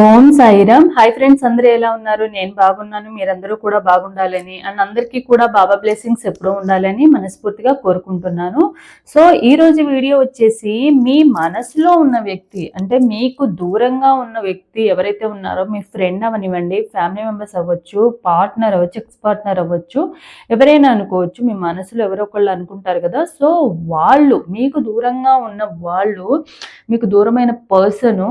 ఓం Sairam. Hi friends అందరూ ఎలా ఉన్నారు? నేను బాగున్నాను మీరందరూ కూడా బాగుండాలని అండ్ అందరికీ కూడా బాబా బ్లెస్సింగ్స్ ఎప్పుడూ ఉండాలని మనస్ఫూర్తిగా కోరుకుంటున్నాను. సో ఈ రోజు వీడియో వచ్చేసి మీ మనసులో ఉన్న వ్యక్తి అంటే మీకు దూరంగా ఉన్న వ్యక్తి ఎవరైతే ఉన్నారో మీ ఫ్రెండ్ అవనివ్వండి ఫ్యామిలీ మెంబర్స్ అవ్వచ్చు పార్ట్నర్ అవ్వచ్చు ఎక్స్ పార్ట్నర్ అవ్వచ్చు ఎవరైనా అనుకోవచ్చు మీ మనసులో ఎవరో ఒకళ్ళు అనుకుంటారు కదా. సో వాళ్ళు మీకు దూరంగా ఉన్న వాళ్ళు మీకు దూరమైన పర్సను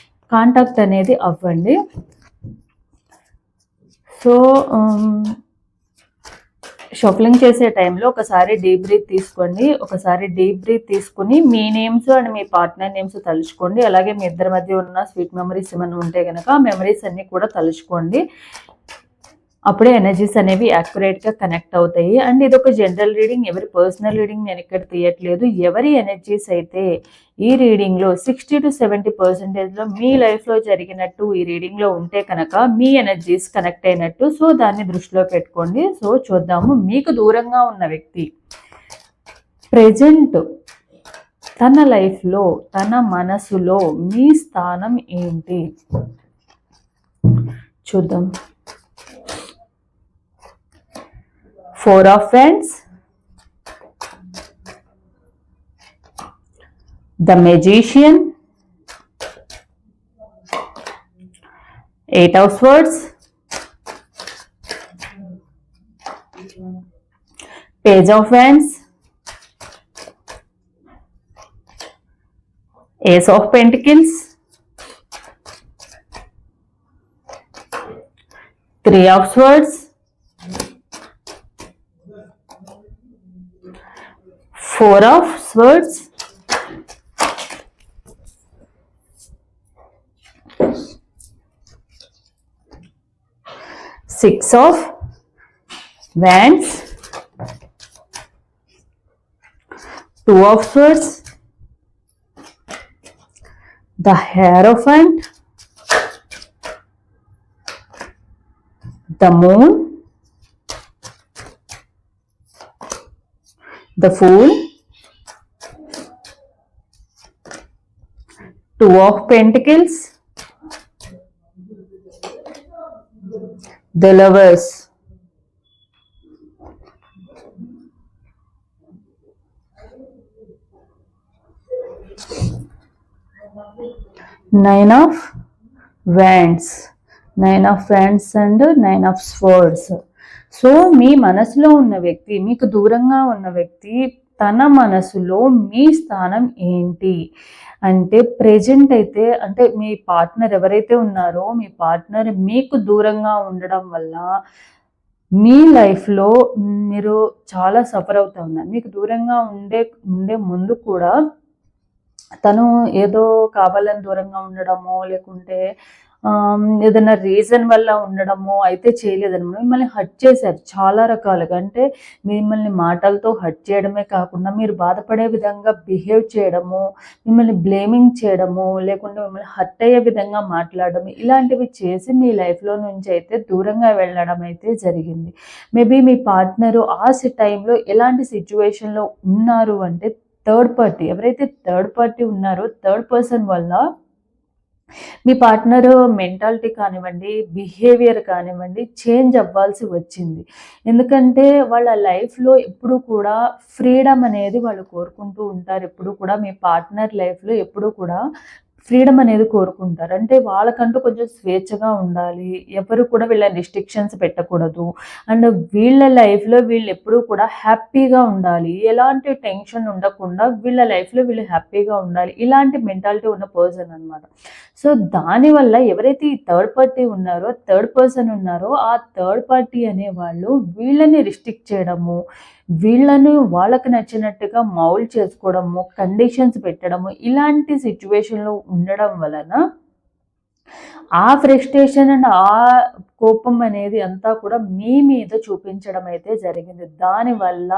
కాంటాక్ట్ అనేది అవ్వండి. సో షఫలింగ్ um, చేసే టైంలో ఒకసారి డీప్ బ్రీత్ తీసుకోండి. ఒకసారి డీప్ బ్రీత్ తీసుకుని మీ నేమ్స్ అండ్ మీ పార్ట్నర్ నేమ్స్ తలుచుకోండి. అలాగే మీ ఇద్దరి మధ్య ఉన్న స్వీట్ మెమరీస్ ఏమైనా ఉంటే కనుక మెమరీస్ అన్నీ కూడా తలుచుకోండి. అప్పుడే ఎనర్జీస్ అనేవి యాక్యురేట్గా కనెక్ట్ అవుతాయి. అండ్ ఇది ఒక జనరల్ రీడింగ్ ఎవరి పర్సనల్ రీడింగ్ నేను ఇక్కడ తీయట్లేదు. ఎవరి ఎనర్జీస్ అయితే ఈ రీడింగ్లో సిక్స్టీ టు సెవెంటీ పర్సెంటేజ్లో మీ లైఫ్లో జరిగినట్టు ఈ రీడింగ్లో ఉంటే కనుక మీ ఎనర్జీస్ కనెక్ట్ అయినట్టు. సో దాన్ని దృష్టిలో పెట్టుకోండి. సో చూద్దాము. మీకు దూరంగా ఉన్న వ్యక్తి ప్రజెంట్ తన లైఫ్లో తన మనసులో మీ స్థానం ఏంటి? చూద్దాం. Four of wands. The magician. Eight of swords. Page of wands. Ace of pentacles. Three of swords four of swords. Six of wands. Two of swords. The hierophant the moon. The fool two of pentacles the lovers nine of wands nine of wands and nine of swords so మీ మనసులో ఉన్న వ్యక్తి మీకు దూరంగా ఉన్న వ్యక్తి తన మనసులో మీ స్థానం ఏంటి? అంటే ప్రజెంట్ అయితే అంటే మీ పార్ట్నర్ ఎవరైతే ఉన్నారో మీ పార్ట్నర్ మీకు దూరంగా ఉండడం వల్ల మీ లైఫ్లో మీరు చాలా సఫర్ అవుతూ ఉన్నారు. మీకు దూరంగా ఉండే ఉండే ముందు కూడా తను ఏదో కావాలని దూరంగా ఉండడమో లేకుంటే ఏదైనా రీజన్ వల్ల ఉండడమో అయితే చేయలేదనమాట మిమ్మల్ని హట్ చేశారు చాలా రకాలుగా. అంటే మిమ్మల్ని మాటలతో హట్ చేయడమే కాకుండా మీరు బాధపడే విధంగా బిహేవ్ చేయడము మిమ్మల్ని బ్లేమింగ్ చేయడము లేకుంటే మిమ్మల్ని హట్ అయ్యే విధంగా మాట్లాడడం ఇలాంటివి చేసి మీ లైఫ్లో నుంచి అయితే దూరంగా వెళ్ళడం అయితే జరిగింది. మేబీ మీ పార్ట్నరు ఆ టైంలో ఎలాంటి సిచ్యువేషన్లో ఉన్నారు అంటే థర్డ్ పార్టీ ఎవరైతే థర్డ్ పార్టీ ఉన్నారో థర్డ్ పర్సన్ వల్ల మీ పార్ట్నర్ మెంటాలిటీ కానివ్వండి బిహేవియర్ కానివ్వండి చేంజ్ అవ్వాల్సి వచ్చింది. ఎందుకంటే వాళ్ళ లైఫ్లో ఎప్పుడు కూడా ఫ్రీడమ్ అనేది వాళ్ళు కోరుకుంటూ ఉంటారు. ఎప్పుడు కూడా మీ పార్ట్నర్ లైఫ్లో ఎప్పుడు కూడా ఫ్రీడమ్ అనేది కోరుకుంటారు. అంటే వాళ్ళకంటూ కొంచెం స్వేచ్ఛగా ఉండాలి. ఎవరు కూడా వీళ్ళ రిస్ట్రిక్షన్స్ పెట్టకూడదు. అండ్ వీళ్ళ లైఫ్లో వీళ్ళు ఎప్పుడూ కూడా హ్యాపీగా ఉండాలి. ఎలాంటి టెన్షన్ ఉండకుండా వీళ్ళ లైఫ్లో వీళ్ళు హ్యాపీగా ఉండాలి. ఇలాంటి మెంటాలిటీ ఉన్న పర్సన్ అనమాట సో దానివల్ల ఎవరైతే ఈ థర్డ్ పార్టీ ఉన్నారో థర్డ్ పర్సన్ ఉన్నారో ఆ థర్డ్ పార్టీ అనే వాళ్ళు వీళ్ళని రిస్ట్రిక్ట్ చేయడము వీళ్ళను వాళ్ళకి నచ్చినట్టుగా మౌల్ చేసుకోవడము కండిషన్స్ పెట్టడము ఇలాంటి సిచ్యువేషన్లో ఉండడం వలన ఆ ఫ్రస్ట్రేషన్ అండ్ ఆ కోపం అనేది అంతా కూడా మీ మీద చూపించడం అయితే జరిగింది. దానివల్ల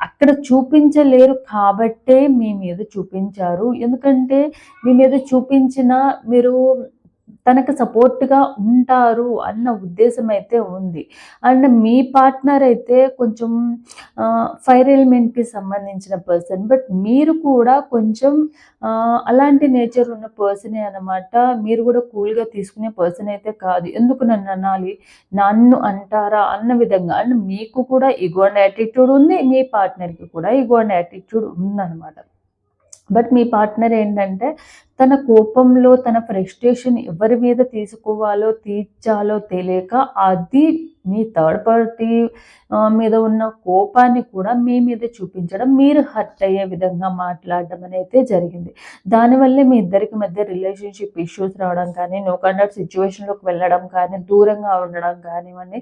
అక్కడ చూపించలేరు కాబట్టే మీ మీద చూపించారు. ఎందుకంటే మీ మీద చూపించిన మీరు తనకు సపోర్ట్గా ఉంటారు అన్న ఉద్దేశం అయితే ఉంది. అండ్ మీ పార్ట్నర్ అయితే కొంచెం ఫైర్ ఎలిమెంట్కి సంబంధించిన పర్సన్. బట్ మీరు కూడా కొంచెం అలాంటి నేచర్ ఉన్న పర్సనే అనమాట మీరు కూడా కూల్గా తీసుకునే పర్సన్ అయితే కాదు. ఎందుకు నన్ను అనాలి? నన్ను అంటారా? అన్న విధంగా. అండ్ మీకు కూడా ఇగో యాటిట్యూడ్ ఉంది. మీ పార్ట్నర్కి కూడా ఇగో యాటిట్యూడ్ ఉందన్నమాట. బట్ మీ పార్ట్నర్ ఏంటంటే తన కోపంలో తన ఫ్రస్ట్రేషన్ ఎవరి మీద తీసుకోవాలో తీర్చాలో తెలియక అది మీ థర్డ్ పార్టీ మీద ఉన్న కోపాన్ని కూడా మీ మీద చూపించడం మీరు హర్ట్ అయ్యే విధంగా మాట్లాడడం అనేది జరిగింది. దానివల్లే మీ ఇద్దరికి మధ్య రిలేషన్షిప్ ఇష్యూస్ రావడం కానీ నో కండక్ట్ సిచ్యువేషన్లోకి వెళ్ళడం కానీ దూరంగా ఉండడం కానివ్వండి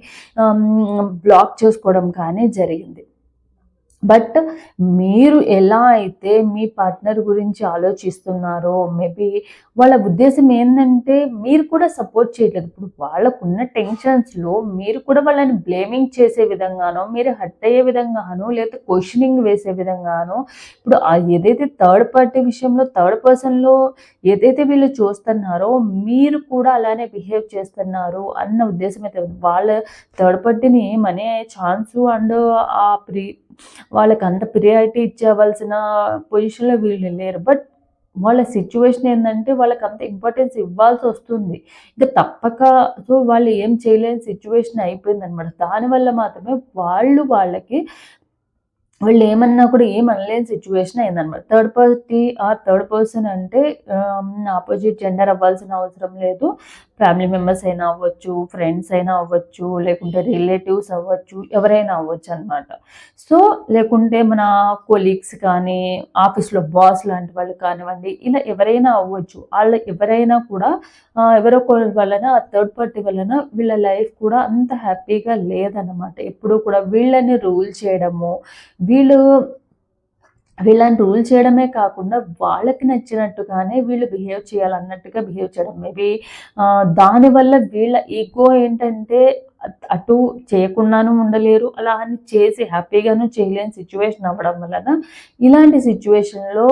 బ్లాక్ చేసుకోవడం కానీ జరిగింది. బట్ మీరు ఎలా అయితే మీ పార్ట్నర్ గురించి ఆలోచిస్తున్నారో మేబీ వాళ్ళ ఉద్దేశం ఏంటంటే మీరు కూడా సపోర్ట్ చేయట్లేదు. ఇప్పుడు వాళ్ళకున్న టెన్షన్స్లో మీరు కూడా వాళ్ళని బ్లేమింగ్ చేసే విధంగానో మీరు హర్ట్ అయ్యే విధంగానో లేకపోతే క్వశ్చనింగ్ వేసే విధంగానో ఇప్పుడు ఏదైతే థర్డ్ పార్టీ విషయంలో థర్డ్ పర్సన్లో ఏదైతే వీళ్ళు చూస్తున్నారో మీరు కూడా అలానే బిహేవ్ చేస్తున్నారు అన్న ఉద్దేశం అయితే వాళ్ళ థర్డ్ పార్టీని మనీ ఛాన్సు అండ్ ఆ ప్రీ వాళ్ళకి అంత ప్రియారిటీ ఇచ్చేవలసిన పొజిషన్లో వీళ్ళు లేరు. బట్ వాళ్ళ సిచ్యువేషన్ ఏంటంటే వాళ్ళకి అంత ఇంపార్టెన్స్ ఇవ్వాల్సి వస్తుంది. ఇంకా తప్పక సో వాళ్ళు ఏం చేయలేని సిచ్యువేషన్ అయిపోయింది అనమాట దానివల్ల మాత్రమే వాళ్ళు వాళ్ళకి వాళ్ళు ఏమన్నా కూడా ఏం అనలేని సిచ్యువేషన్ అయిందనమాట థర్డ్ పార్టీ ఆ థర్డ్ పర్సన్ అంటే ఆపోజిట్ జెండర్ అవ్వాల్సిన అవసరం లేదు. ఫ్యామిలీ మెంబర్స్ అయినా అవ్వచ్చు ఫ్రెండ్స్ అయినా అవ్వచ్చు లేకుంటే రిలేటివ్స్ అవ్వచ్చు ఎవరైనా అవ్వచ్చు అనమాట సో లేకుంటే మన కొలీగ్స్ కానీ ఆఫీస్లో బాస్ లాంటి వాళ్ళు కానివ్వండి ఇలా ఎవరైనా అవ్వచ్చు. వాళ్ళు ఎవరైనా కూడా ఎవరో వలన థర్డ్ పార్టీ వలన వీళ్ళ లైఫ్ కూడా అంత హ్యాపీగా లేదన్నమాట. ఎప్పుడు కూడా వీళ్ళని రూల్ చేయడము వీళ్ళు వీళ్ళని రూల్ చేయడమే కాకుండా వాళ్ళకి నచ్చినట్టుగానే వీళ్ళు బిహేవ్ చేయాలన్నట్టుగా బిహేవ్ చేయడం. మేబీ దానివల్ల వీళ్ళ ఈగో ఏంటంటే అటు చేయకుండాను ఉండలేరు. అలా అని చేసి హ్యాపీగాను చేయలేని సిచ్యువేషన్ అవ్వడం వలన ఇలాంటి సిచ్యువేషన్లో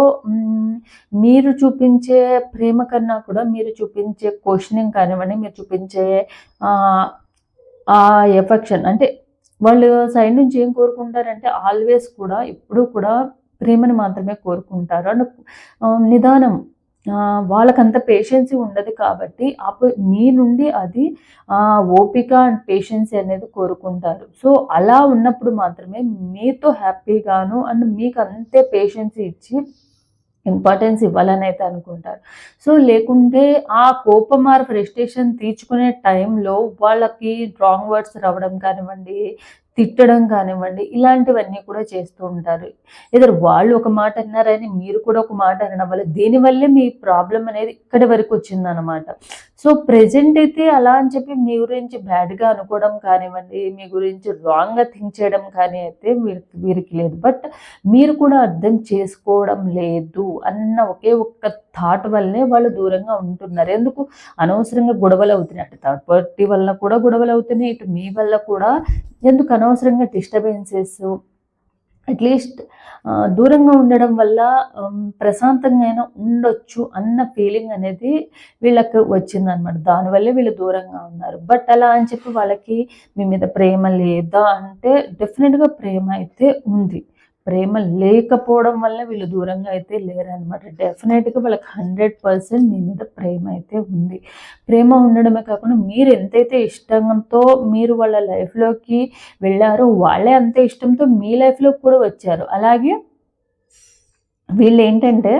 మీరు చూపించే ప్రేమ కన్నా కూడా మీరు చూపించే క్వశ్చనింగ్ కానివ్వండి మీరు చూపించే ఆ ఎఫెక్షన్ అంటే వాళ్ళు సైడ్ నుంచి ఏం కోరుకుంటారంటే ఆల్వేస్ కూడా ఎప్పుడూ కూడా ప్రేమను మాత్రమే కోరుకుంటారు. అండ్ నిదానం వాళ్ళకంత పేషెన్సీ ఉండదు కాబట్టి అప్పుడు మీ నుండి అది ఓపిక అండ్ పేషెన్సీ అనేది కోరుకుంటారు. సో అలా ఉన్నప్పుడు మాత్రమే మీతో హ్యాపీగాను అండ్ మీకు అంతే పేషెన్సీ ఇచ్చి ఇంపార్టెన్స్ ఇవ్వాలని అయితే అనుకుంటారు. సో లేకుంటే ఆ కోపం ఆర్ ఫ్రస్ట్రేషన్ తీర్చుకునే టైంలో వాళ్ళకి రాంగ్ వర్డ్స్ రావడం కానివ్వండి తిట్టడం కానివ్వండి ఇలాంటివన్నీ కూడా చేస్తూ ఉంటారు. ఇద్దరు వాళ్ళు ఒక మాట అన్నారని మీరు కూడా ఒక మాట అనడం వల్ల దీనివల్లే మీ ప్రాబ్లం అనేది ఇక్కడి వరకు వచ్చిందనమాట సో ప్రజెంట్ అయితే అలా అని చెప్పి మీ గురించి బ్యాడ్గా అనుకోవడం కానివ్వండి మీ గురించి రాంగ్గా థింక్ చేయడం కానీ అయితే వీరికి వీరికి లేదు. బట్ మీరు కూడా అర్థం చేసుకోవడం లేదు అన్న ఒకే ఒక్క థాట్ వల్లనే వాళ్ళు దూరంగా ఉంటున్నారు. ఎందుకు? అనవసరంగా గొడవలు అవుతున్నాయి. అటు థర్డ్ పార్టీ వల్ల కూడా గొడవలు అవుతున్నాయి ఇటు మీ వల్ల కూడా. ఎందుకు అనవసరంగా డిస్టర్బెన్సెస్ అట్లీస్ట్ దూరంగా ఉండడం వల్ల ప్రశాంతంగా అయినా ఉండొచ్చు అన్న ఫీలింగ్ అనేది వీళ్ళకి వచ్చిందనమాట దానివల్లే వీళ్ళు దూరంగా ఉన్నారు. బట్ అలా అని చెప్పి వాళ్ళకి మీ మీద ప్రేమ లేదా అంటే డెఫినెట్గా ప్రేమ అయితే ఉంది. ప్రేమ లేకపోవడం వల్ల వీళ్ళు దూరంగా అయితే లేరనమాట డెఫినెట్గా వాళ్ళకి హండ్రెడ్ పర్సెంట్ మీ మీద ప్రేమ అయితే ఉంది. ప్రేమ ఉండడమే కాకుండా మీరు ఎంతైతే ఇష్టంతో మీరు వాళ్ళ లైఫ్లోకి వెళ్ళారో వాళ్ళే అంతే ఇష్టంతో మీ లైఫ్లోకి కూడా వచ్చారు. అలాగే వీళ్ళు ఏంటంటే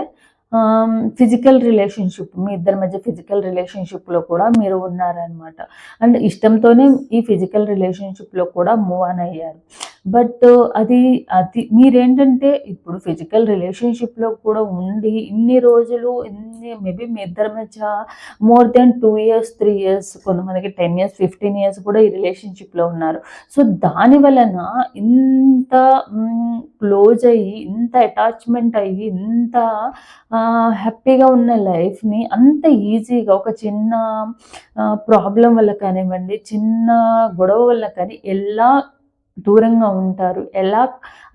ఫిజికల్ రిలేషన్షిప్ మీ ఇద్దరి మధ్య ఫిజికల్ రిలేషన్షిప్లో కూడా మీరు ఉన్నారనమాట అండ్ ఇష్టంతోనే ఈ ఫిజికల్ రిలేషన్షిప్లో కూడా మూవ్ ఆన్ అయ్యారు. బట్ అది అది మీరేంటంటే ఇప్పుడు ఫిజికల్ రిలేషన్షిప్లో కూడా ఉండి ఇన్ని రోజులు ఇన్ని మేబీ మీ ఇద్దరి మధ్య more than two years three years కొంతమందికి టెన్ ఇయర్స్ ఫిఫ్టీన్ ఇయర్స్ కూడా ఈ రిలేషన్షిప్లో ఉన్నారు. సో దాని వలన ఇంత క్లోజ్ అయ్యి ఇంత అటాచ్మెంట్ అయ్యి ఇంత హ్యాపీగా ఉన్న లైఫ్ని అంత ఈజీగా ఒక చిన్న ప్రాబ్లం వల్ల కానివ్వండి చిన్న గొడవ వల్ల కానీ ఎలా దూరంగా ఉంటారు. ఎలా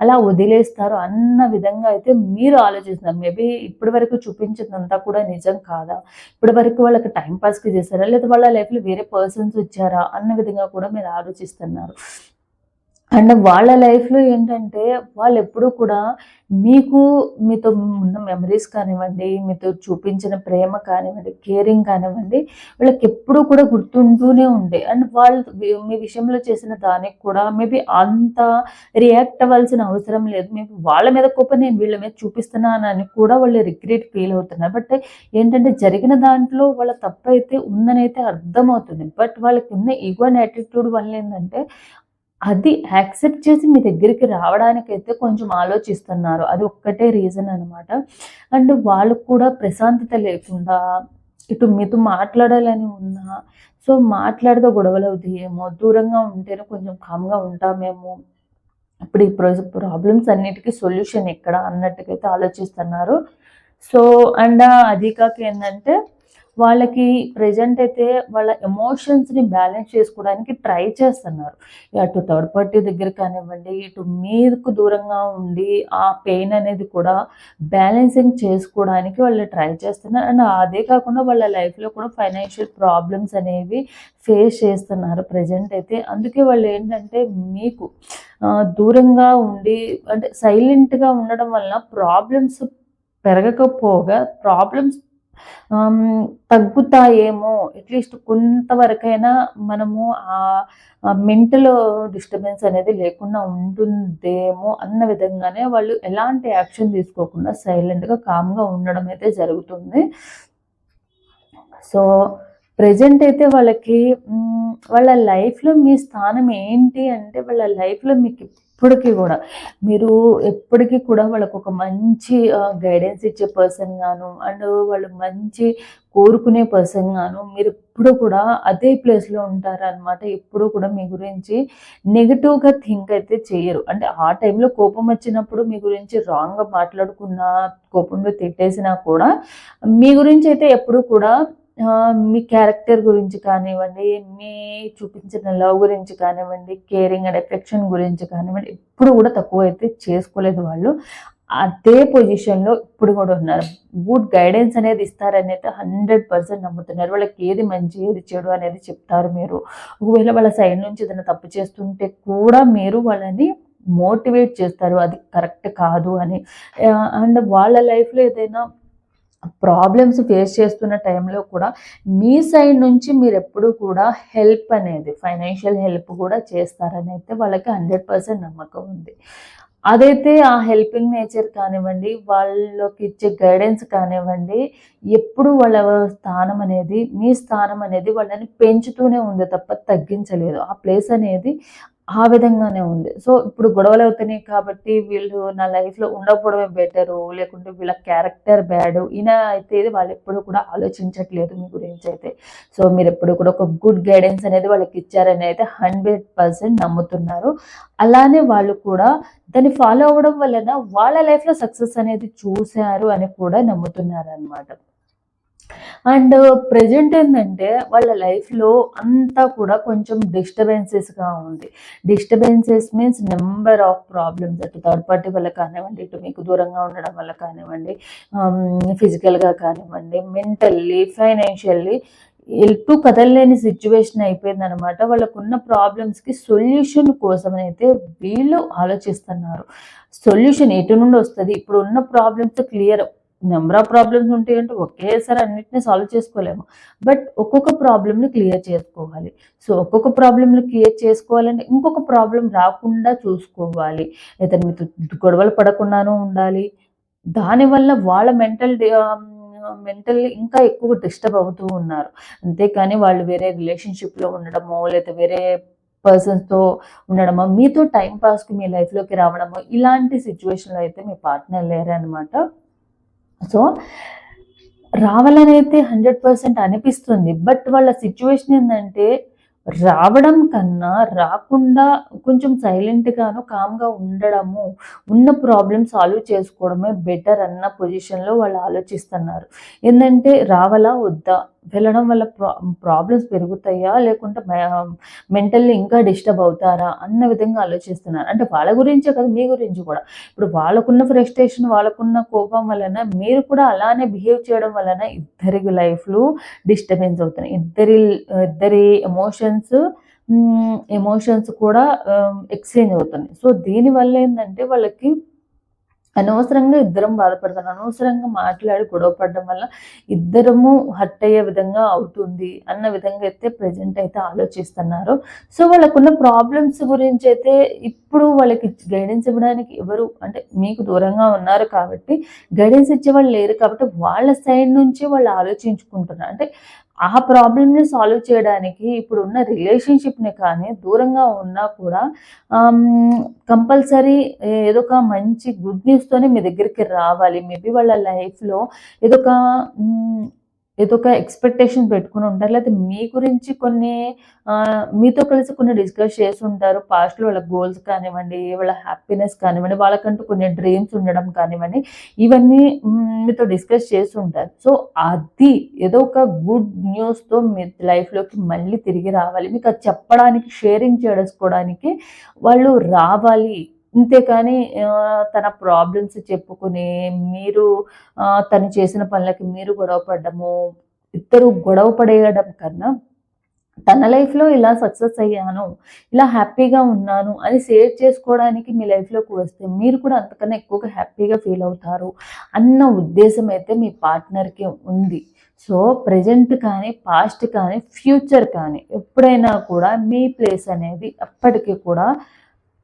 అలా వదిలేస్తారు అన్న విధంగా అయితే మీరు ఆలోచిస్తున్నారు. మేబీ ఇప్పటి వరకు చూపించినంతా కూడా నిజం కాదా? ఇప్పటి వరకు వాళ్ళకి టైం పాస్కి చేస్తారా లేదా వాళ్ళ లైఫ్లో వేరే పర్సన్స్ వచ్చారా? అన్న విధంగా కూడా మీరు ఆలోచిస్తున్నారు. అండ్ వాళ్ళ లైఫ్లో ఏంటంటే వాళ్ళు ఎప్పుడూ కూడా మీకు మీతో ఉన్న మెమరీస్ కానివ్వండి మీతో చూపించిన ప్రేమ కానివ్వండి కేరింగ్ కానివ్వండి వాళ్ళకి ఎప్పుడూ కూడా గుర్తుంటూనే ఉండే. అండ్ వాళ్ళు మీ విషయంలో చేసిన దానికి కూడా మేబీ అంత రియాక్ట్ అవ్వాల్సిన అవసరం లేదు. మేబీ వాళ్ళ మీద కోపం నేను వీళ్ళ మీద చూపిస్తున్నానని కూడా వాళ్ళు రిగ్రెట్ ఫీల్ అవుతున్నారు. బట్ ఏంటంటే జరిగిన దాంట్లో వాళ్ళ తప్పు అయితే ఉందని అయితే అర్థమవుతుంది. బట్ వాళ్ళకి ఉన్న ఈగో అండ్ యాటిట్యూడ్ వల్ల ఏంటంటే అది యాక్సెప్ట్ చేసి మీ దగ్గరికి రావడానికైతే కొంచెం ఆలోచిస్తున్నారు. అది ఒక్కటే రీజన్ అనమాట అండ్ వాళ్ళకు కూడా ప్రశాంతత లేకుండా ఇటు మీతో మాట్లాడాలని ఉన్నా సో మాట్లాడితే గొడవలు అవుతాయి. ఏమో దూరంగా ఉంటేనే కొంచెం కామ్గా ఉంటామేమో. ఇప్పుడు ఈ ప్రాబ్లమ్స్ అన్నిటికీ సొల్యూషన్ ఎక్కడ అన్నట్టుకైతే ఆలోచిస్తున్నారు. సో అండ్ అది కాక ఏంటంటే వాళ్ళకి ప్రజెంట్ అయితే వాళ్ళ ఎమోషన్స్ని బ్యాలెన్స్ చేసుకోవడానికి ట్రై చేస్తున్నారు. అటు థర్డ్ పార్టీ దగ్గర కానివ్వండి ఇటు మీదకు దూరంగా ఉండి ఆ పెయిన్ అనేది కూడా బ్యాలెన్సింగ్ చేసుకోవడానికి వాళ్ళు ట్రై చేస్తున్నారు. అండ్ అదే కాకుండా వాళ్ళ లైఫ్లో కూడా ఫైనాన్షియల్ ప్రాబ్లమ్స్ అనేవి ఫేస్ చేస్తున్నారు ప్రజెంట్ అయితే. అందుకే వాళ్ళు ఏంటంటే మీకు దూరంగా ఉండి అంటే సైలెంట్గా ఉండడం వలన ప్రాబ్లమ్స్ పెరగకపోగా ప్రాబ్లమ్స్ తగ్గుతాయేమో. అట్లీస్ట్ కొంతవరకైనా మనము ఆ మెంటల్ డిస్టర్బెన్స్ అనేది లేకుండా ఉంటుందేమో అన్న విధంగానే వాళ్ళు ఎలాంటి యాక్షన్ తీసుకోకుండా సైలెంట్గా కామ్గా ఉండడం అయితే జరుగుతుంది. సో ప్రజెంట్ అయితే వాళ్ళకి వాళ్ళ లైఫ్లో మీ స్థానం ఏంటి అంటే వాళ్ళ లైఫ్లో మీకు ఎప్పటికీ కూడా. మీరు ఎప్పటికీ కూడా వాళ్ళకు ఒక మంచి గైడెన్స్ ఇచ్చే పర్సన్ గాను అండ్ వాళ్ళు మంచి కోరుకునే పర్సన్ గాను మీరు ఎప్పుడు కూడా అదే ప్లేస్లో ఉంటారనమాట ఎప్పుడు కూడా మీ గురించి నెగిటివ్గా థింక్ అయితే చేయరు. అంటే ఆ టైంలో కోపం వచ్చినప్పుడు మీ గురించి రాంగ్గా మాట్లాడుకున్నా కోపంలో తిట్టేసినా కూడా మీ గురించి అయితే ఎప్పుడు కూడా మీ క్యారెక్టర్ గురించి కానివ్వండి మీ చూపించిన లవ్ గురించి కానివ్వండి కేరింగ్ అండ్ ఎఫెక్షన్ గురించి కానివ్వండి ఎప్పుడు కూడా తక్కువ అయితే చేసుకోలేదు వాళ్ళు. అదే పొజిషన్లో ఇప్పుడు కూడా ఉన్నారు. గుడ్ గైడెన్స్ అనేది ఇస్తారని అయితే హండ్రెడ్ పర్సెంట్ నమ్ముతున్నారు. వాళ్ళకి ఏది మంచి ఏది చెడు అనేది చెప్తారు మీరు. ఒకవేళ వాళ్ళ సైడ్ నుంచి ఏదైనా తప్పు చేస్తుంటే కూడా మీరు వాళ్ళని మోటివేట్ చేస్తారు. అది కరెక్ట్ కాదు అని. అండ్ వాళ్ళ లైఫ్లో ఏదైనా ప్రాబ్లమ్స్ ఫేస్ చేస్తున్న టైంలో కూడా మీ సైడ్ నుంచి మీరు ఎప్పుడు కూడా హెల్ప్ అనేది ఫైనాన్షియల్ హెల్ప్ కూడా చేస్తారని అయితే వాళ్ళకి హండ్రెడ్ పర్సెంట్ నమ్మకం ఉంది. అదైతే ఆ హెల్పింగ్ నేచర్ కానివ్వండి వాళ్ళకి ఇచ్చే గైడెన్స్ కానివ్వండి ఎప్పుడు వాళ్ళ స్థానం అనేది మీ స్థానం అనేది వాళ్ళని పెంచుతూనే ఉంది తప్ప తగ్గించలేదు. ఆ ప్లేస్ అనేది ఆ విధంగానే ఉంది. సో ఇప్పుడు గొడవలు అవుతున్నాయి కాబట్టి వీళ్ళు నా లైఫ్లో ఉండకపోవడమే బెటరు లేకుంటే వీళ్ళ క్యారెక్టర్ బ్యాడ్. ఈయన అయితే వాళ్ళు ఎప్పుడు కూడా ఆలోచించట్లేదు మీ గురించి అయితే. సో మీరు ఎప్పుడు కూడా ఒక గుడ్ గైడెన్స్ అనేది వాళ్ళకి ఇచ్చారని అయితే హండ్రెడ్ పర్సెంట్ నమ్ముతున్నారు. అలానే వాళ్ళు కూడా దాన్ని ఫాలో అవ్వడం వలన వాళ్ళ లైఫ్లో సక్సెస్ అనేది చూశారు అని కూడా నమ్ముతున్నారు అనమాట అండ్ ప్రజెంట్ ఏంటంటే వాళ్ళ లైఫ్లో అంతా కూడా కొంచెం డిస్టర్బెన్సెస్గా ఉంది. Disturbances means number of problems అటు థర్డ్ పార్టీ వల్ల కానివ్వండి ఇటు మీకు దూరంగా ఉండడం వల్ల కానివ్వండి ఫిజికల్గా కానివ్వండి మెంటల్లీ ఫైనాన్షియల్లీ ఎటు కదలలేని సిచ్యువేషన్ అయిపోయింది అనమాట వాళ్ళకున్న ప్రాబ్లమ్స్కి సొల్యూషన్ కోసం అయితే వీళ్ళు ఆలోచిస్తున్నారు. సొల్యూషన్ ఎటు నుండి వస్తుంది? ఇప్పుడు ఉన్న problems clear number of problems ఉంటాయంటే ఒకేసారి అన్నింటినీ సాల్వ్ చేసుకోలేము. బట్ ఒక్కొక్క ప్రాబ్లమ్ని క్లియర్ చేసుకోవాలి. సో ఒక్కొక్క ప్రాబ్లమ్ని క్లియర్ చేసుకోవాలంటే ఇంకొక ప్రాబ్లం రాకుండా చూసుకోవాలి. లేదా మీతో గొడవలు పడకుండానూ ఉండాలి. దానివల్ల వాళ్ళ మెంటల్ మెంటల్లీ ఇంకా ఎక్కువ డిస్టర్బ్ అవుతూ ఉన్నారు. అంతేకాని వాళ్ళు వేరే రిలేషన్షిప్లో ఉండడమో లేదా వేరే పర్సన్స్తో ఉండడమో మీతో టైం పాస్కి మీ లైఫ్లోకి రావడమో ఇలాంటి సిచ్యువేషన్లో అయితే మీ పార్ట్నర్ లేరనమాట సో రావాలనైతే హండ్రెడ్ పర్సెంట్ అనిపిస్తుంది. బట్ వాళ్ళ సిచ్యువేషన్ ఏంటంటే రావడం కన్నా రాకుండా కొంచెం సైలెంట్గాను కామ్గా ఉండడము ఉన్న ప్రాబ్లమ్ సాల్వ్ చేసుకోవడమే బెటర్ అన్న పొజిషన్లో వాళ్ళు ఆలోచిస్తున్నారు. ఏంటంటే రావాలా వద్దా? వెళ్ళడం వల్ల ప్రా ప్రాబ్లమ్స్ పెరుగుతాయా? లేకుంటే మెంటల్లీ ఇంకా డిస్టర్బ్ అవుతారా? అన్న విధంగా ఆలోచిస్తున్నారు. అంటే వాళ్ళ గురించే కదా మీ గురించి కూడా. ఇప్పుడు వాళ్ళకున్న ఫ్రస్ట్రేషన్ వాళ్ళకున్న కోపం వలన మీరు కూడా అలానే బిహేవ్ చేయడం వలన ఇద్దరి లైఫ్లు డిస్టర్బెన్స్ అవుతున్నాయి. ఇద్దరి ఇద్దరి ఎమోషన్స్ ఎమోషన్స్ కూడా ఎక్స్చేంజ్ అవుతున్నాయి. సో దీనివల్ల ఏంటంటే వాళ్ళకి అనవసరంగా ఇద్దరం బాధపడతారు అనవసరంగా మాట్లాడి గొడవ పడడం వల్ల ఇద్దరము హర్ట్ అయ్యే విధంగా అవుతుంది అన్న విధంగా అయితే ప్రజెంట్ అయితే ఆలోచిస్తున్నారు. సో వాళ్ళకున్న ప్రాబ్లమ్స్ గురించి అయితే ఇప్పుడు వాళ్ళకి గైడెన్స్ ఇవ్వడానికి ఎవరు అంటే మీకు దూరంగా ఉన్నారు కాబట్టి గైడెన్స్ ఇచ్చే వాళ్ళు లేరు కాబట్టి వాళ్ళ సైడ్ నుంచి వాళ్ళు ఆలోచించుకుంటున్నారు. అంటే ఆ ప్రాబ్లమ్ని సాల్వ్ చేయడానికి ఇప్పుడు ఉన్న రిలేషన్షిప్ని కానీ దూరంగా ఉన్నా కూడా కంపల్సరీ ఏదో ఒక మంచి గుడ్ న్యూస్తోనే మీ దగ్గరికి రావాలి. మేబీ వాళ్ళ లైఫ్లో ఏదో ఒక ఏదో ఒక ఎక్స్పెక్టేషన్ పెట్టుకుని ఉంటారు. లేకపోతే మీ గురించి కొన్ని మీతో కలిసి కొన్ని డిస్కస్ చేసి ఉంటారు. పాస్ట్లో వాళ్ళ గోల్స్ కానివ్వండి వాళ్ళ హ్యాపీనెస్ కానివ్వండి వాళ్ళకంటూ కొన్ని డ్రీమ్స్ ఉండడం కానివ్వండి ఇవన్నీ మీతో డిస్కస్ చేసి ఉంటారు. సో అది ఏదో ఒక గుడ్ న్యూస్తో మీ లైఫ్లోకి మళ్ళీ తిరిగి రావాలి. మీకు అది చెప్పడానికి షేరింగ్ చేసుకోవడానికి వాళ్ళు రావాలి. ఇంతేకాని తన ప్రాబ్లమ్స్ చెప్పుకుని మీరు తను చేసిన పనులకి మీరు గొడవ పడ్డము ఇద్దరు గొడవ పడేయడం కన్నా తన లైఫ్లో ఇలా సక్సెస్ అయ్యాను ఇలా హ్యాపీగా ఉన్నాను అని షేర్ చేసుకోవడానికి మీ లైఫ్లోకి వస్తే మీరు కూడా అంతకన్నా ఎక్కువగా హ్యాపీగా ఫీల్ అవుతారు అన్న ఉద్దేశం అయితే మీ పార్ట్నర్కి ఉంది. సో ప్రజెంట్ కానీ పాస్ట్ కానీ ఫ్యూచర్ కానీ ఎప్పుడైనా కూడా మీ ప్లేస్ అనేది ఎప్పటికీ కూడా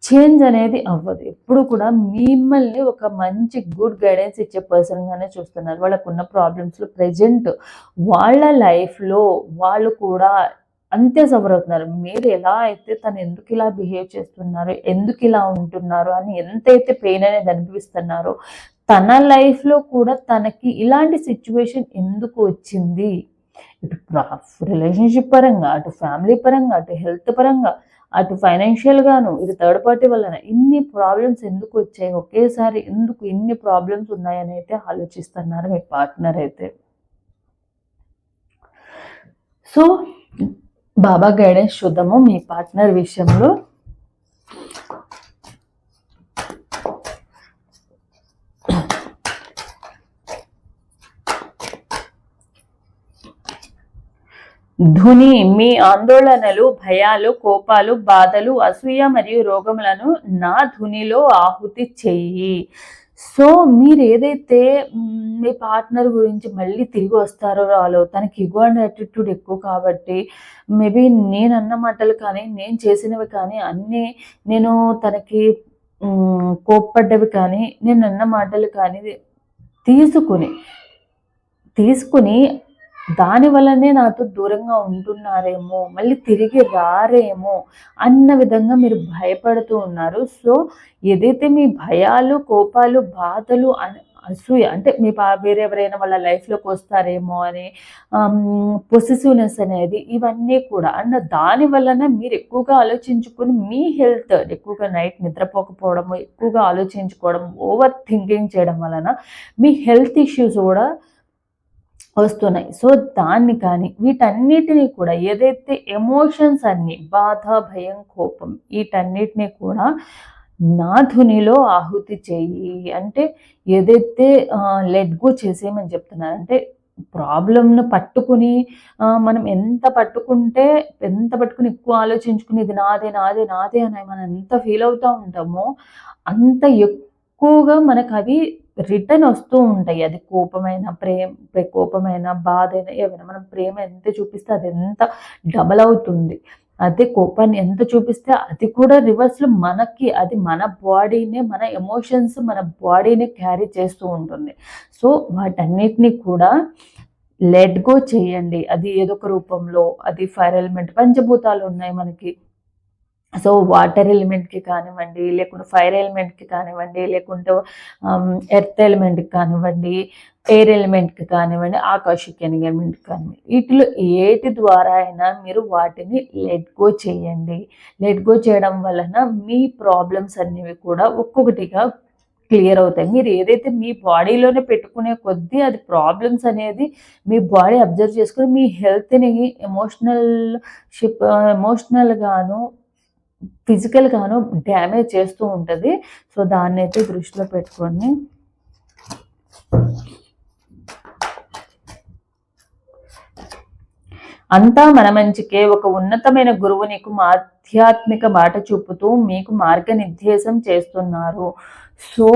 చేంజ్ అనేది అవ్వదు. ఎప్పుడు కూడా మిమ్మల్ని ఒక మంచి గుడ్ గైడెన్స్ ఇచ్చే పర్సన్గానే చూస్తున్నారు. వాళ్ళకున్న ప్రాబ్లమ్స్లో ప్రజెంట్ వాళ్ళ లైఫ్లో వాళ్ళు కూడా అంతే సఫర్ అవుతున్నారు మీరు ఎలా అయితే తను ఎందుకు ఇలా బిహేవ్ చేస్తున్నారు ఎందుకు ఇలా ఉంటున్నారు అని ఎంతైతే పెయిన్ అనేది అనిపిస్తున్నారో తన లైఫ్లో కూడా తనకి ఇలాంటి సిచ్యువేషన్ ఎందుకు వచ్చింది? ఇటు రిలేషన్షిప్ పరంగా అటు ఫ్యామిలీ పరంగా అటు హెల్త్ పరంగా అటు ఫైనాన్షియల్గాను ఇది థర్డ్ పార్టీ వలన ఇన్ని ప్రాబ్లమ్స్ ఎందుకు వచ్చాయి? ఒకేసారి ఎందుకు ఇన్ని ప్రాబ్లమ్స్ ఉన్నాయని అయితే ఆలోచిస్తున్నారు మీ పార్ట్నర్ అయితే. సో బాబా గైడెన్స్ చూద్దాము మీ పార్ట్నర్ విషయంలో ధుని మీ ఆందోళనలు భయాలు కోపాలు బాధలు అసూయ మరియు రోగములను నా ధునిలో ఆహుతి చెయ్యి సో మీరు ఏదైతే మీ పార్ట్నర్ గురించి మళ్ళీ తిరిగి వస్తారో రాలో తనకి ఇగో అండ్ యాటిట్యూడ్ ఎక్కువ కాబట్టి మేబీ నేను అన్న మాటలు కానీ నేను చేసినవి కానీ అన్నీ నేను తనకి కోప్పడ్డవి కానీ నేను అన్న మాటలు కానీ తీసుకుని తీసుకుని దాని వల్లనే నాతో దూరంగా ఉంటున్నారేమో మళ్ళీ తిరిగి రారేమో అన్న విధంగా మీరు భయపడుతూ ఉన్నారు. సో ఏదైతే మీ భయాలు కోపాలు బాధలు అసూయ అంటే మీ వేరే ఎవరైనా వాళ్ళ లైఫ్లోకి వస్తారేమో అని పొసిసివ్నెస్ అనేది ఇవన్నీ కూడా అండ్ దాని వలన మీరు ఎక్కువగా ఆలోచించుకుని మీ హెల్త్ ఎక్కువగా నైట్ నిద్రపోకపోవడం ఎక్కువగా ఆలోచించుకోవడం ఓవర్ థింకింగ్ చేయడం వలన మీ హెల్త్ ఇష్యూస్ కూడా వస్తున్నాయి. సో దాన్ని కానీ వీటన్నిటినీ కూడా ఏదైతే ఎమోషన్స్ అన్ని బాధ భయం కోపం వీటన్నిటినీ కూడా నా ధునిలో ఆహుతి చేయి. అంటే ఏదైతే లెట్ గో చేసేయమని చెప్తున్నారు. అంటే ప్రాబ్లంను పట్టుకుని మనం ఎంత పట్టుకుంటే ఎంత పట్టుకుని ఎక్కువ ఆలోచించుకుని ఇది నాదే నాదే నాదే అని మనం ఎంత ఫీల్ అవుతూ ఉంటామో అంత ఎక్కువ ఎక్కువగా మనకు అవి రిటర్న్ వస్తూ ఉంటాయి. అది కోపమైన ప్రేమ కోపమైన బాధ అయినా ఏమైనా మనం ప్రేమ ఎంత చూపిస్తే అది ఎంత డబల్ అవుతుంది. అదే కోపాన్ని ఎంత చూపిస్తే అది కూడా రివర్స్లో మనకి అది మన బాడీనే మన ఎమోషన్స్ మన బాడీనే క్యారీ చేస్తూ ఉంటుంది. సో వాటన్నిటిని కూడా లెట్ గో చేయండి. అది ఏదో ఒక రూపంలో అది ఫైర్ ఎలిమెంట్ పంచభూతాలు ఉన్నాయి మనకి. సో వాటర్ ఎలిమెంట్కి కానివ్వండి లేకుంటే ఫైర్ ఎలిమెంట్కి కానివ్వండి లేకుంటే ఎర్త్ ఎలిమెంట్కి కానివ్వండి ఎయిర్ ఎలిమెంట్కి కానివ్వండి ఆకాశిక్ ఎలిమెంట్కి కానివ్వండి. వీటిలో ఏటి ద్వారా అయినా మీరు వాటిని లెట్ గో చేయండి. లెట్ గో చేయడం వలన మీ ప్రాబ్లమ్స్ అనేవి కూడా ఒక్కొక్కటిగా క్లియర్ అవుతాయి. మీరు ఏదైతే మీ బాడీలోనే పెట్టుకునే కొద్దీ అది ప్రాబ్లమ్స్ అనేది మీ బాడీ అబ్జర్వ్ చేసుకుని మీ హెల్త్ని ఎమోషనల్ షిప్ ఎమోషనల్గాను ఫిజికల్గాను డ్యామేజ్ చేస్తూ ఉంటుంది. సో దాన్ని అయితే దృష్టిలో పెట్టుకోండి. అంతా మన మంచికే. ఒక ఉన్నతమైన గురువు నీకు ఆధ్యాత్మిక బాట చూపుతూ మీకు మార్గనిర్దేశం చేస్తున్నారు. సో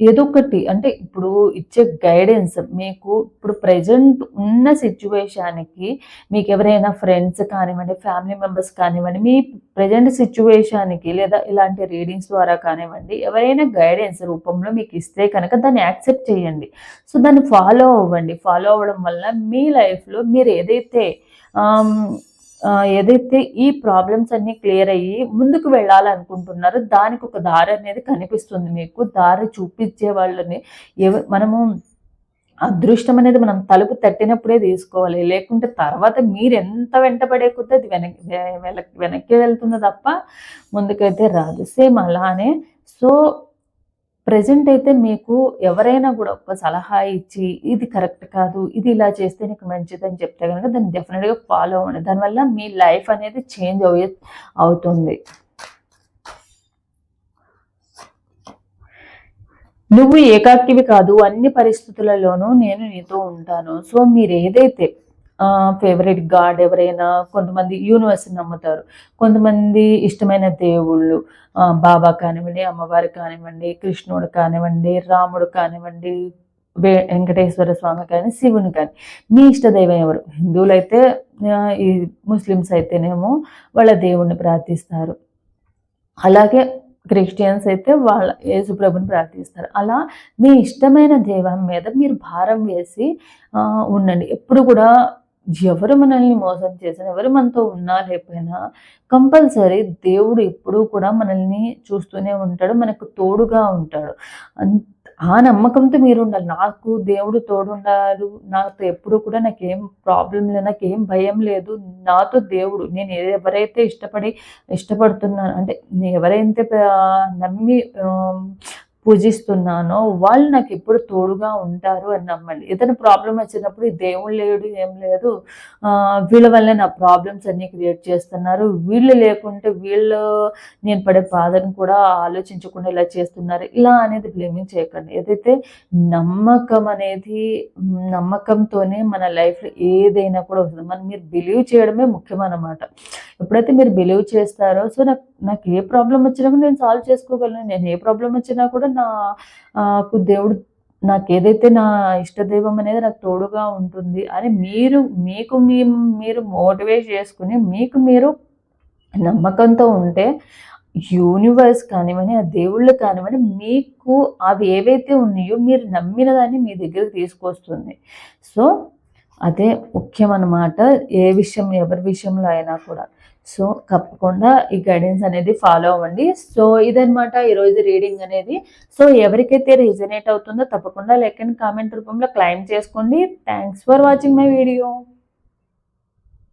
ఏదో ఒకటి అంటే ఇప్పుడు ఇచ్చే గైడెన్స్ మీకు ఇప్పుడు ప్రజెంట్ ఉన్న సిచ్యువేషన్కి మీకు ఎవరైనా ఫ్రెండ్స్ కానివ్వండి ఫ్యామిలీ మెంబర్స్ కానివ్వండి మీ ప్రజెంట్ సిచ్యువేషన్కి లేదా ఇలాంటి రీడింగ్స్ ద్వారా కానివ్వండి ఎవరైనా గైడెన్స్ రూపంలో మీకు ఇస్తే కనుక దాన్ని యాక్సెప్ట్ చేయండి. సో దాన్ని ఫాలో అవ్వండి. ఫాలో అవ్వడం వల్ల మీ లైఫ్లో మీరు ఏదైతే ఏదైతే ఈ ప్రాబ్లమ్స్ అన్ని క్లియర్ అయ్యి ముందుకు వెళ్ళాలనుకుంటున్నారో దానికి ఒక దారి అనేది కనిపిస్తుంది మీకు. దారి చూపించే వాళ్ళని ఎవ మనము అదృష్టం అనేది మనం తలుపు తట్టినప్పుడే తీసుకోవాలి. లేకుంటే తర్వాత మీరు ఎంత వెంటపడే కొద్దీ అది వెనక్కి వెనక్కి వెళ్తుంది తప్ప ముందుకైతే రాదు. సేమ్ అలానే సో ప్రజెంట్ అయితే మీకు ఎవరైనా కూడా ఒక సలహా ఇచ్చి ఇది కరెక్ట్ కాదు ఇది ఇలా చేస్తే నీకు మంచిది అని చెప్తే కనుక దాన్ని డెఫినెట్గా ఫాలో అవ్వండి. దానివల్ల మీ లైఫ్ అనేది చేంజ్ అయ్యే అవుతుంది. నువ్వు ఏకాకివి కాదు అన్ని పరిస్థితులలోనూ నేను నీతో ఉంటాను. సో మీరు ఏదైతే ఫేవరెట్ గాడ్ ఎవరైనా కొంతమంది యూనివర్స్ నమ్ముతారు. కొంతమంది ఇష్టమైన దేవుళ్ళు బాబా కానివ్వండి అమ్మవారు కానివ్వండి కృష్ణుడు కానివ్వండి రాముడు కానివ్వండి వే వెంకటేశ్వర స్వామి కానీ శివుని కానీ. మీ ఇష్ట దైవం ఎవరు? హిందువులైతే ఈ ముస్లిమ్స్ అయితేనేమో వాళ్ళ దేవుణ్ణి ప్రార్థిస్తారు. అలాగే క్రిస్టియన్స్ అయితే వాళ్ళ యేసుప్రభుని ప్రార్థిస్తారు. అలా మీ ఇష్టమైన దైవం మీద మీరు భారం వేసి ఉండండి. ఎప్పుడు కూడా ఎవరు మనల్ని మోసం చేసినా ఎవరు మనతో ఉన్నా లేకపోయినా కంపల్సరీ దేవుడు ఎప్పుడూ కూడా మనల్ని చూస్తూనే ఉంటాడు మనకు తోడుగా ఉంటాడు. ఆ నమ్మకంతో మీరు ఉండాలి. నాకు దేవుడు తోడుండాలి నాతో ఎప్పుడు కూడా నాకేం ప్రాబ్లం లేదు నాకేం భయం లేదు. నాతో దేవుడు. నేను ఎవరైతే ఇష్టపడి ఇష్టపడుతున్నాను అంటే ఎవరైతే నమ్మి పూజిస్తున్నానో వాళ్ళు నాకు ఎప్పుడు తోడుగా ఉంటారు అని నమ్మండి. ఏదైనా ప్రాబ్లం వచ్చినప్పుడు దేవుడు లేడు ఏం లేదు వీళ్ళ వల్లే నా ప్రాబ్లమ్స్ అన్నీ క్రియేట్ చేస్తున్నారు. వీళ్ళు లేకుంటే వీళ్ళు నేను పడే బాధను కూడా ఆలోచించకుండా ఇలా చేస్తున్నారు. ఇలా అనేది బ్లేమింగ్ చేయకండి. ఏదైతే నమ్మకం అనేది నమ్మకంతోనే మన లైఫ్లో ఏదైనా కూడా వస్తుంది. మనం మీరు బిలీవ్ చేయడమే ముఖ్యం అన్నమాట ఎప్పుడైతే మీరు బిలీవ్ చేస్తారో సో నాకు నాకు ఏ ప్రాబ్లం వచ్చినా కూడా నేను సాల్వ్ చేసుకోగలను. నేను ఏ ప్రాబ్లం వచ్చినా కూడా నాకు దేవుడు నాకు ఏదైతే నా ఇష్టదైవం అనేది నాకు తోడుగా ఉంటుంది అని మీరు మీకు మీ మీరు మోటివేట్ చేసుకుని మీకు మీరు నమ్మకంతో ఉంటే యూనివర్స్ కానివ్వని ఆ దేవుళ్ళు కానివ్వని మీకు అవి ఏవైతే ఉన్నాయో మీరు నమ్మిన దాన్ని మీ దగ్గరకు తీసుకొస్తుంది. సో అదే ముఖ్యం అన్నమాట ఏ విషయం ఎవరి విషయంలో అయినా కూడా. సో తప్పకుండా ఈ గైడెన్స్ అనేది ఫాలో అవ్వండి. సో ఇదనమాట ఈరోజు రీడింగ్ అనేది. సో ఎవరికైతే రీజనేట్ అవుతుందో తప్పకుండా లెక్కని కామెంట్ రూపంలో క్లైమ్ చేసుకోండి. Thanks for watching my video